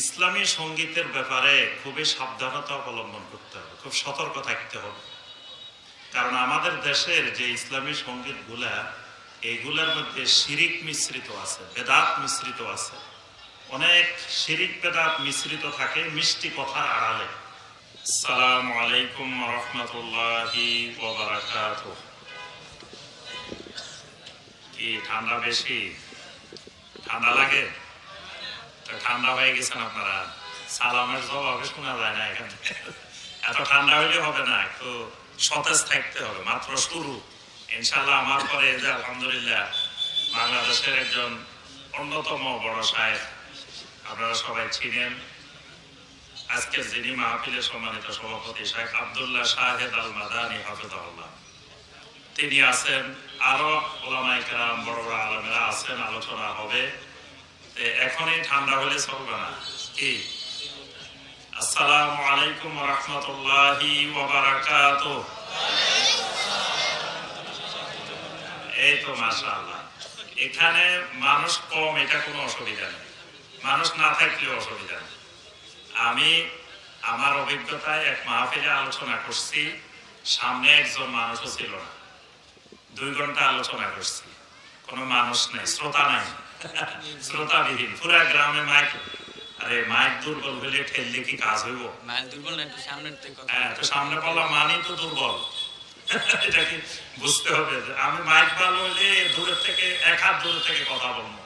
ইসলামী সঙ্গীতের ব্যাপারে খুবই সাবধানতা অবলম্বন করতে হবে, খুব সতর্ক থাকতে হবে। কারণ আমাদের দেশের যে ইসলামী সংগীতগুলা এইগুলার মধ্যে শিরিক মিশ্রিত আছে, বেদাত মিশ্রিত আছে। অনেক শিরিক বেদাত মিশ্রিত থাকে, মিষ্টি কথার আড়ালে। সালাম আলাইকুম রহমতুল্লাহি কি ঠান্ডা বেশি? ঠান্ডা লাগে? ঠান্ডা হয়ে গেছেন আপনারা সালামের জবাবে শোনা যায় না এখানে। এত ঠান্ডা হইলে হবে না, একটু সতেজ থাকতে হবে, মাত্র শুরু। ইনশাল্লাহ আমার পরে যে আলহামদুলিল্লাহ বাংলাদেশের একজন অন্যতম বড় সাহেব, আপনারা সবাই চিনেন। আজকে যিনি মাহফিলের সম্মানিত সভাপতি শেখ আবদুল্লাহ শাহেদ আল মাদানী হাফিজাহুল্লাহ। তিনি আছেন, আরও ওলামাই কেরাম, বড় বড় আলমেরা আছেন, আলোচনা হবে। তো এখনই ঠান্ডা হলে চলবে না। কি? আসসালামু আলাইকুম রহমতুল্লাহি এই তো এখানে মানুষ কম, এটা কোনো অসুবিধা নেই। মানুষ না থাকলেও অসুবিধা নেই। আমি আমার অভিজ্ঞতায় এক মাহফিলে আলোচনা করছি, সামনে একজন মানুষও ছিল না। দুই ঘণ্টা আলোচনা করছি। কোনো মানুষ নেই, শ্রোতা নাই। শ্রোতাবিহীন পুরা গ্রামে মাইক। আরে মাইক দুর্বল হলে ঠেললে কি কাজ হইব? মাইল দুর্বল না একটু কথা হ্যাঁ তো সামনে মানি তো দুর্বল। এটা কি বুঝতে হবে যে আমি মাইক ভালো হলে থেকে এক হাত দূরে থেকে কথা বলব।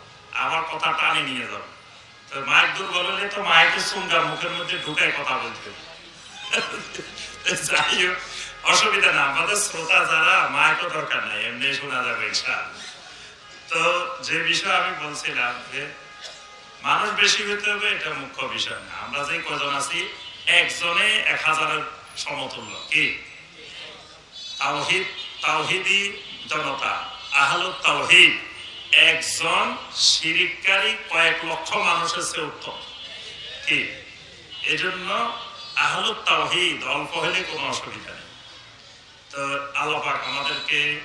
আমার কথা টানে নিয়ে যাব তো মাইক দুর্বল হলে তো মাইকে মুখের মধ্যে ঢুকাই কথা বলতে যাই হোক অসুবিধা না। আমাদের শ্রোতা যারা মাইকও দরকার নাই এমনি শোনা যাবে ইনশাআল্লাহ। তো যে বিষয় আমি বলছিলাম যে মানুষ বেশি হতে হবে, এটা মুখ্য বিষয় না। আমরা যে কজন আছি, একজনে এক হাজারের সমতুল্য। কি? তাওহিদ, তাওহিদি জনতা, আহলুত তাওহিদ। একজন শিরিককারী কয়েক লক্ষ মানুষের চেয়ে উত্তম। কি? এজন্য আহলুত তাওহিদ, অল্প হলে কোনো অসুবিধা নেই। তো আল্লাহ আমাদেরকে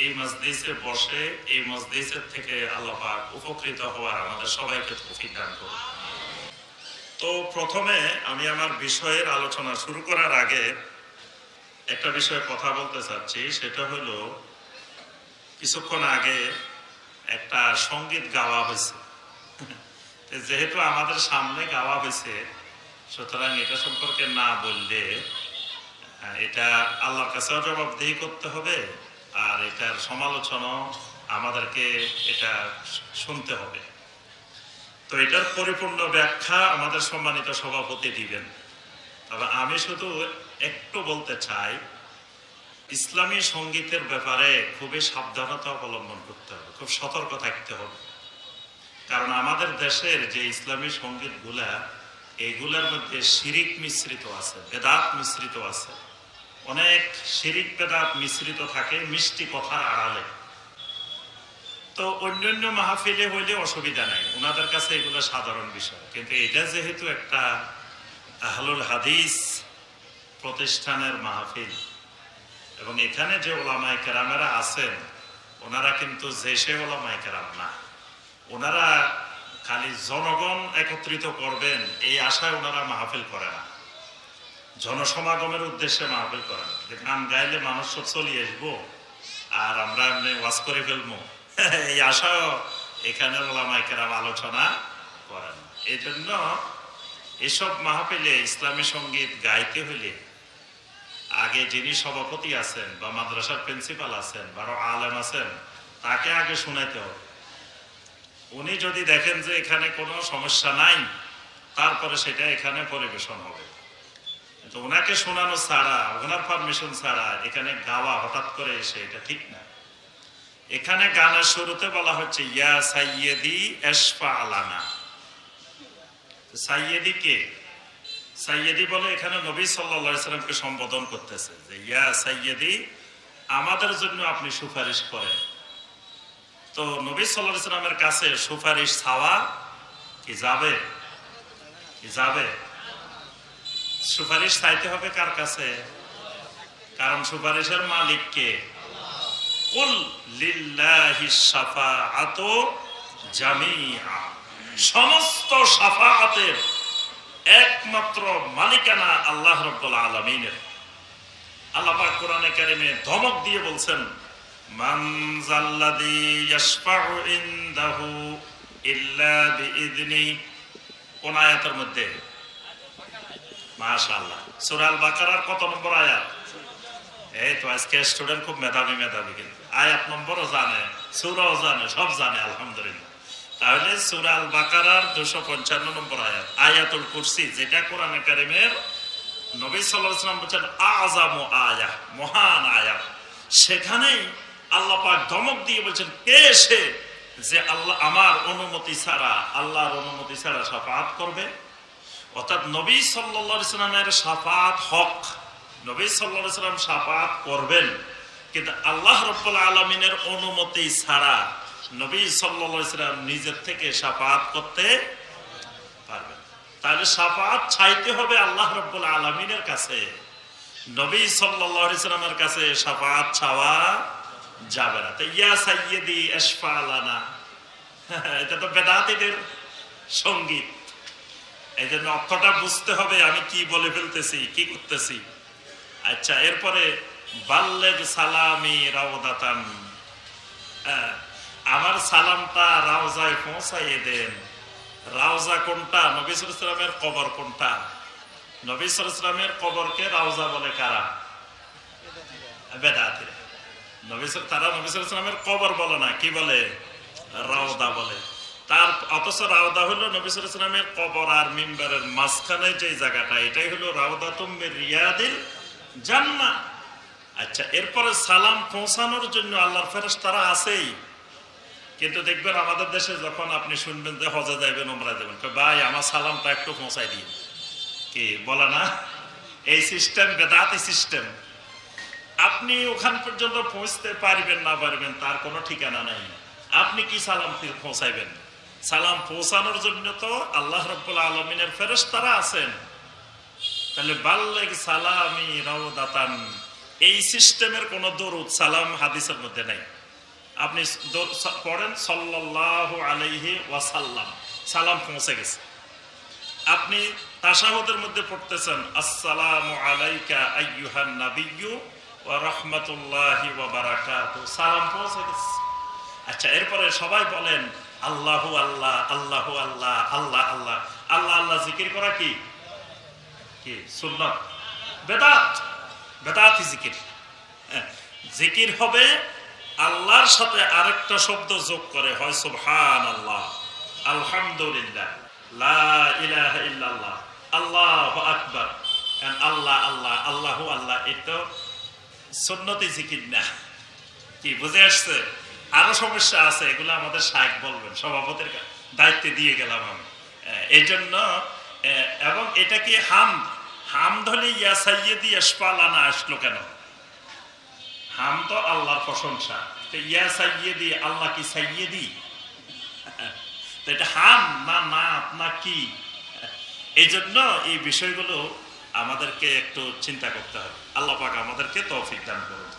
এই মসজিদে বসে, এই মসজিদের থেকে আল্লাহ পাক উপকৃত হওয়ার আমাদের সবাইকে তৌফিক দান করুন। তো প্রথমে আমি আমার বিষয়ের আলোচনা শুরু করার আগে একটা বিষয়ে কথা বলতে চাচ্ছি, সেটা হলো কিছুক্ষণ আগে একটা সংগীত গাওয়া হয়েছে। যেহেতু আমাদের সামনে গাওয়া হয়েছে, সুতরাং এটা সম্পর্কে না বললে এটা আল্লাহর কাছেও জবাবদিহি করতে হবে এটার সমালোচনা আমাদেরকে এটা শুনতে হবে। তো এটার পরিপূর্ণ ব্যাখ্যা আমাদের সম্মানিত সভাপতি দিবেন। তবে আমি শুধু একটু বলতে চাই, ইসলামী সঙ্গীতের ব্যাপারে খুবই সাবধানতা অবলম্বন করতে হবে, খুব সতর্ক থাকতে হবে। কারণ আমাদের দেশের যে ইসলামী সংগীতগুলা এইগুলার মধ্যে শিরিক মিশ্রিত আছে, বেদাত মিশ্রিত আছে। অনেক শিরিক বেদাত মিশ্রিত থাকে, মিষ্টি কথার আড়ালে। তো অন্যান্য মাহফিলে হইলে অসুবিধা নাই। ওনাদের কাছে এগুলো সাধারণ বিষয়। কিন্তু এটা যেহেতু একটা আহলুল হাদিস প্রতিষ্ঠানের মাহফিল, এবং এখানে যে ওলামাই কেরামেরা আছেন, ওনারা কিন্তু যে সে ওলামাই কেরাম না। ওনারা খালি জনগণ একত্রিত করবেন, এই আশায় ওনারা মাহফিল করে না। জনসমাগমের উদ্দেশ্যে মাহফিল করে গান গাইলে মানুষ সব চলিয়ে আসব, আর আমরা এমনি ওয়াজ করে ফেলব। এই আশাও এখানে ওলামাই কেরাম আলোচনা করেন। এই জন্য এসব মাহফিলে ইসলামী সংগীত গাইতে হলে আগে যিনি সভাপতি আছেন বা মাদ্রাসার প্রিন্সিপাল আছেন বা আলেম আছেন, তাকে আগে শুনাইতে হবে। উনি যদি দেখেন যে এখানে কোনো সমস্যা নাই, তারপরে সেটা এখানে পরিবেশন হবে। তো ওনাকে শোনানো ছাড়া, ওনার পারমিশন ছাড়া এখানে গাওয়া হঠাৎ করে এসে এটা ঠিক না। এখানে গানের শুরুতে বলা হচ্ছে, ইয়া সাইয়েদি এসফা আলানা। সাইয়েদি কে? সাইয়েদি বলে এখানে নবী সাল্লা সাল্লামকে সম্বোধন করতেছে যে, ইয়া সাইয়েদি, আমাদের জন্য আপনি সুপারিশ করেন। তো নবী সাল্লাহ সাল্লামের কাছে সুপারিশ ছাওয়া কি যাবে? কি যাবে? সুপারিশ চাইতে হবে কার কাছে? কারণ সুপারিশের মালিক কে? কুল লিল্লাহি শাফাআতু জামিআ। সমস্ত সাফাআতের একমাত্র মালিকানা আল্লাহ রব্বুল আলমিনের। আল্লাহ পাক কোরআনে ধমক দিয়ে বলছেন, মান জাল্লাযী ইয়াশফাউ ইনদাহু ইল্লা বিইذনি কোন আয়াতের মধ্যে মাশাআল্লাহ। সূরা বাকারার কত নম্বর আয়াত? এই তো, আজকে স্টুডেন্ট খুব মেধাবী মেধাবী কিন্তু। আয়াত নম্বরও জানে, সূরাও জানে, সব জানে, আলহামদুলিল্লাহ। তাহলে সূরা আল বাকারার 255 নম্বর আয়াত, আয়াতুল কুরসি, যেটা কোরআনে কারিমের নবী সাল্লাল্লাহু আলাইহি ওয়াসাল্লাম বলেন আযামু আয়া, মহান আয়াত সেখানেই আল্লাহ পাক ধমক দিয়ে বলছেন, কে সে যে আল্লাহ আমার অনুমতি ছাড়া, আল্লাহর অনুমতি ছাড়া শাফাত করবে? অর্থাৎ নবী আলাইহি সাল্লামের শাফাত হক। নবী আলাইহি সাল্লাম শাফাত করবেন। কিন্তু আল্লাহ রাব্বুল আলামিনের অনুমতি ছাড়া নবী আলাইহি সাল্লাম নিজের থেকে শাফাত করতে পারবেন। তাহলে শাফাত চাইতে হবে আল্লাহ রাব্বুল আলামিনের কাছে। নবী আলাইহি সাল্লামের কাছে শাফাত ছাওয়া যাবে না। তো ইয়া সাইয়্যিদি ইশফা লানা। এটা তো বেদাতিদের সংগীত। এই জন্য অর্থটা বুঝতে হবে আমি কি বলে ফেলতেছি, কি করতেছি। আচ্ছা এরপরে, বাল্লেগ সালামি রাওদাতান। আমার সালামটা রাউজায় পৌঁছাইয়ে দেন। রাউজা কোনটা? নবী সালামের কবর কোনটা? নবী সালামের কবরকে রাউজা বলে কারা? বেদাতির। নবী তারা নবী সালামের কবর বলে না, কি বলে? রাউদা বলে। তার অথচ রাউদা হলো নবী সালামের কবর আর মিম্বারের মাঝখানে যে জায়গাটা, এটাই হলো রাউদা তুমি রিয়াদিল জান্না আচ্ছা এরপরে সালাম পৌঁছানোর জন্য আল্লাহর ফেরেস তারা আছেই। কিন্তু দেখবেন আমাদের দেশে যখন আপনি শুনবেন যে হজে যাইবেন ওমরা যাবেন ভাই, আমার সালামটা একটু পৌঁছাই দিন। কি, বলে না? এই সিস্টেম, বেদাতি সিস্টেম। আপনি ওখান পর্যন্ত পৌঁছতে পারবেন না পারবেন, তার কোনো ঠিকানা নাই। আপনি কি সালাম পৌঁছাইবেন? সালাম পৌঁছানোর জন্য তো আল্লাহ রব্বুল আলমিনের ফেরস তারা আছেন। তাহলে বাল্লেগ সালামি রাউদাতান এই সিস্টেমের কোনো দরুদ, সালাম হাদিসের মধ্যে নাই। আপনি পড়েন, সাল্লাল্লাহু আলাইহি ওয়াসাল্লাম। সালাম পৌঁছে গেছে। আপনি তাশাহুদের মধ্যে পড়তেছেন, আসসালামু আলাইকা আইয়ুহান নাবিয়্যু ওয়া রাহমাতুল্লাহি ওয়া বারাকাতুহু সালাম পৌঁছে গেছে। আচ্ছা এরপরে সবাই বলেন আল্লাহু আল্লাহ আল্লাহ আল্লাহ আল্লাহ আল্লাহ। আল্লাহ আল্লাহ জিকির করা কি? কি? সুন্নাত। বেদাত। বেদাতি জিকির। হ্যাঁ, জিকির হবে আল্লাহর সাথে আরেকটা শব্দ যোগ করে হয় সুবহান আল্লাহ আলহামদুলিল্লাহ। লা ইলাহা ইল্লাল্লাহ। আল্লাহু আকবার। আল্লাহ আল্লাহ আল্লাহু আল্লাহ এটা সুন্নতি জিকির না। কি বুঝে আসছে? আরও সমস্যা আছে, এগুলো আমাদের শায়েক বলবেন, সভাপতির দায়িত্বে দিয়ে গেলাম আমি। এই জন্য এবং এটা কি হাম হাম ধরে ইয়া সাইয়েদি আনা আসলো কেন? হাম তো আল্লাহর প্রশংসা। তো ইয়া সাইয়েদি আল্লাহ কি সাইয়েদি তো এটা হাম না না না কি? এই জন্য এই বিষয়গুলো আমাদেরকে একটু চিন্তা করতে হবে। আল্লাহ পাক আমাদেরকে তৌফিক দান করুন।